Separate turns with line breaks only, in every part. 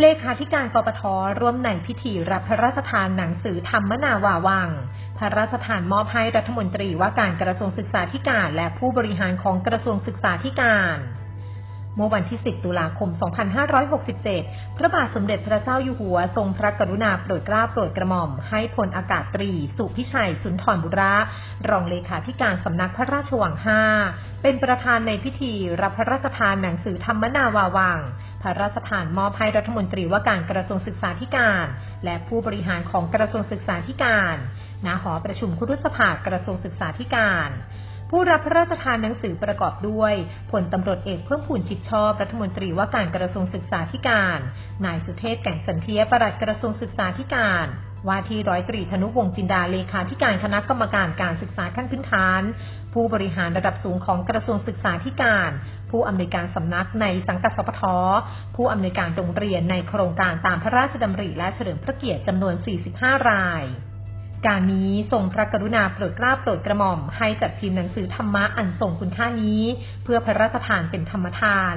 เลขาธิการกปทร่วมในพิธีรับพระราชทานหนังสือธรรมนาวาวัง พระราชทานมอบให้รัฐมนตรีว่าการกระทรวงศึกษาธิการและผู้บริหารของกระทรวงศึกษาธิการเมื่อวันที่ 10 ตุลาคม 2567 พระบาทสมเด็จพระเจ้าอยู่หัว ทรงพระกรุณาโปรดเกล้าโปรดกระหม่อม ให้พลอากาศตรี สุพิชัย สุนทรบุระ รองเลขาธิการสำนักพระราชวัง5เป็นประธานในพิธีรับพระราชทานหนังสือธรรมนาวาวัง พระราชทานมอบให้รัฐมนตรีว่าการกระทรวงศึกษาธิการ และผู้บริหารของกระทรวงศึกษาธิการณหอประชุมคุรุสภากระทรวงศึกษาธิการผู้รับพระราชทานหนังสือประกอบด้วยพลตำรวจเอกเพิ่มพูนชิดชอบรัฐมนตรีว่าการกระทรวงศึกษาธิการ นายสุเทพแก่งสันเทียประหลัดกระทรวงศึกษาธิการ ว่าที่ร้อยตรีธนุวงศ์จินดาเลขาธิการคณะกรรมการการศึกษาขั้นพื้นฐาน ผู้บริหารระดับสูงของกระทรวงศึกษาธิการ ผู้อำนวยการสำนักในสังกัดสปทผู้อำนวยการโรงเรียนในโครงการตามพระราชดำริและเฉลิมพระเกียรติจำนวน 45 รายการนี้ทรงพระกรุณาโปรดเกล้าโปรดกระหม่อมให้จัดพิมพ์หนังสือธรรมะอันทรงคุณค่านี้ เพื่อพระราชทานเป็นธรรมทาน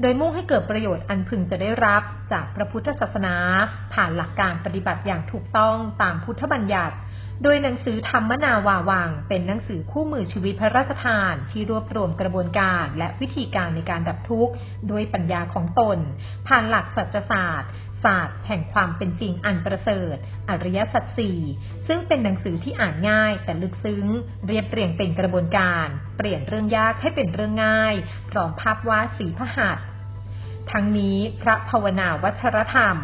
โดยมุ่งให้เกิดประโยชน์อันพึงจะได้รับจากพระพุทธศาสนา ผ่านหลักการปฏิบัติอย่างถูกต้องตามพุทธบัญญัติ โดยหนังสือธรรมนาวาวัง เป็นหนังสือคู่มือชีวิตพระราชทาน ที่รวบรวมกระบวนการและวิธีการในการดับทุกข์ด้วยปัญญาของตน ผ่านหลักสัจศาสตร์ ศาสตร์แห่งความเป็นจริงอันประเสริฐ อริยสัจสี่ซึ่งเป็นหนังสือที่อ่านง่ายแต่ลึกซึ้ง เรียบเรียงเป็นกระบวนการ เปลี่ยนเรื่องยากให้เป็นเรื่องง่ายพร้อมภาพวาดสีพหัสทั้งนี้พระภาวนาวัชรธรรม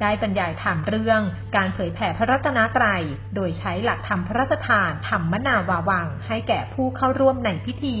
ได้บรรยายธรรมเรื่องการเผยแผ่พระรัตนตรัย โดยใช้หลักธรรมพระราชทานธรรมนาวาวังให้แก่ผู้เข้าร่วมในพิธี